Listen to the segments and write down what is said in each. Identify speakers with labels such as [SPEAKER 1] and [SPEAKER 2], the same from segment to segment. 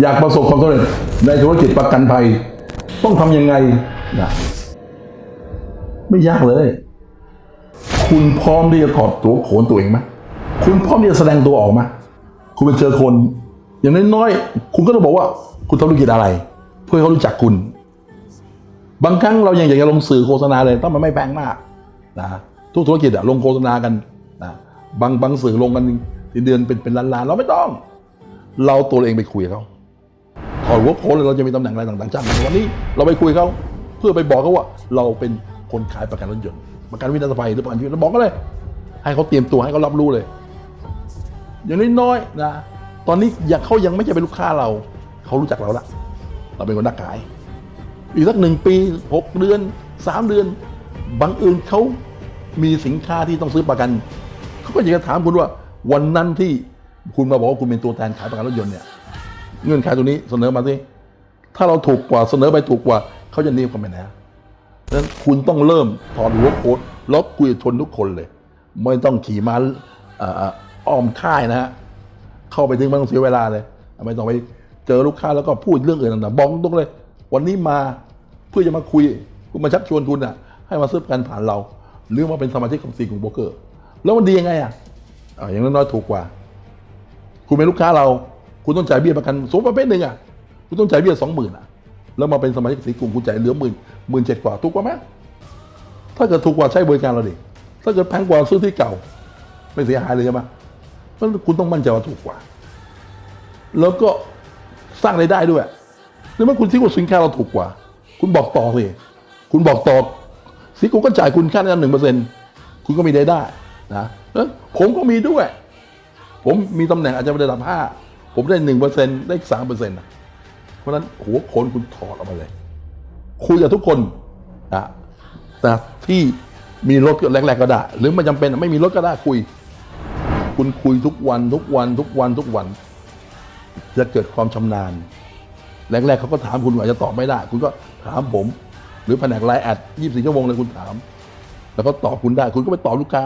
[SPEAKER 1] อยากประสบความสำเร็จในธุรกิจประกันภัย ต้องทำยังไงนะไม่ยากเลย คุณพร้อมที่จะถอดตัวโขนตัวเองไหมคุณพร้อมที่จะแสดงตัวออกไหมคุณไปเจอคน อย่างน้อยๆคุณก็ต้องบอกว่า คุณทำธุรกิจอะไร เพื่อเขารู้จักคุณ บางครั้งเรายังอยากจะลงสื่อโฆษณาเลยต้องมันไม่แพงมากนะทุกธุรกิจอะลงโฆษณากันนะบางบางสื่อลงกันเดือนเป็นเป็นล้านๆเราไม่ต้อง เราตัวเองไปคุยกับเขา ถอดหัวโค้นเลยเราจะมีตำแหน่งอะไรต่างๆจ้างวันนี้เราไปคุยเขาเพื่อไปบอกเขาว่า เราเป็นคนขายประกันรถยนต์ประกันวินาศภัยหรือประกันชีวิตเราบอกก็เลย ให้เขาเตรียมตัวให้เขารับรู้เลย อย่างน้อยๆนะตอนนี้ยากเขายังไม่ใช่เป็นลูกค้าเราเขารู้จักเราละเราเป็นคนนักขาย อีกสักหนึ่งปีหกเดือนสามเดือนบางอื่นเขามีสินค้าที่ต้องซื้อประกันเขาก็อยากจะถามคุณว่าวันนั้นที่คุณมาบอกว่าคุณเป็นตัวแทนขายประกันรถยนต์เนี่ย เงื่อนไขตัวนี้เสนอมาสิถ้าเราถูกกว่าเสนอไปถูกกว่าเขาจะนียบกันไปไหนดังนั้นคุณต้องเริ่มถอดหัวโค้ดแล้วคุยชนทุกคนเลย ไม่ต้องขี่ม้าอ้อมค่ายนะฮะเข้าไปถึงไม่ต้องเสียเวลาเลยไม่ต้องไปเจอลูกค้าแล้วก็พูดเรื่องอื่นต่างๆบอกตรงเลย วันนี้มาเพื่อจะมาคุยคุณมาชักชวนคุณอะ ให้มาซื้อประกันผ่านเรา หรือมาเป็นสมาชิกของซีของโบรกเกอร์ แล้วมันดียังไงอะอย่างน้อยๆถูกกว่า คุณเป็นลูกค้าเรา คุณต้องจ่ายเบี้ยประกันสมประเภทหนึ่งอะคุณต้องจ่ายเบี้ยสองหมื่นอะ แล้วมาเป็นสมาชิกสีกลุ่มคุณจ่ายเหลือหมื่นหมื่นเจ็ดกว่าถูกกว่าไหมถ้าเกิดถูกกว่าใช้บริการเราดิถ้าเกิดแพงกว่าซื้อที่เก่า ไม่เสียหายเลยใช่ไหมเพราะคุณต้องมั่นใจว่าถูกกว่า แล้วก็สร้างรายได้ด้วยแล้วเมื่อคุณคิดว่าสินค้าเราถูกกว่า คุณบอกต่อสิคุณบอกต่อสิกูก็จ่ายคุณค่านั้นหนึ่งเปอร์เซ็นต์คุณก็มีรายได้นะผมก็มีด้วย ผมมีตำแหน่งอาจจะไม่ได้ระดับห้า ผมได้หนึ่งเปอร์เซ็นต์ได้สามเปอร์เซ็นต์เพราะฉะนั้นหัวโขนคุณถอดออกมาเลย คุยกับทุกคนนะนะที่มีรถแรก ๆ ก็ได้ หรือไม่จำเป็นไม่มีรถก็ได้คุย คุณคุยทุกวันทุกวันทุกวันทุกวัน จะเกิดความชำนาญ แรก ๆเขาก็ถามคุณอาจจะตอบไม่ได้ คุณก็ถามผม หรือแผนกไลน์แอด24ชั่วโมงเลยคุณถาม แล้วก็ตอบคุณได้ คุณก็ไปตอบลูกค้า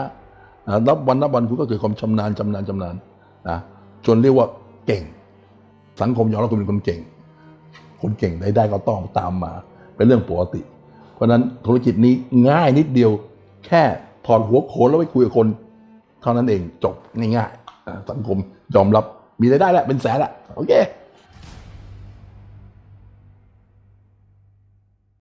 [SPEAKER 1] นะนับวันนับวันคุณก็เกิดความชำนาญชำนาญชำนาญนะจนเรียกว่า เก่ง สังคมยอมรับคุณเป็นคนเก่ง คนเก่งได้ได้ก็ต้องตามมา เป็นเรื่องปกติ เพราะนั้นธุรกิจนี้ง่ายนิดเดียว แค่ถอดหัวโขนแล้วไปคุยกับคน เท่านั้นเองจบง่ายๆอ่าสังคมยอมรับมีรายได้แล้วเป็นแสนละโอเค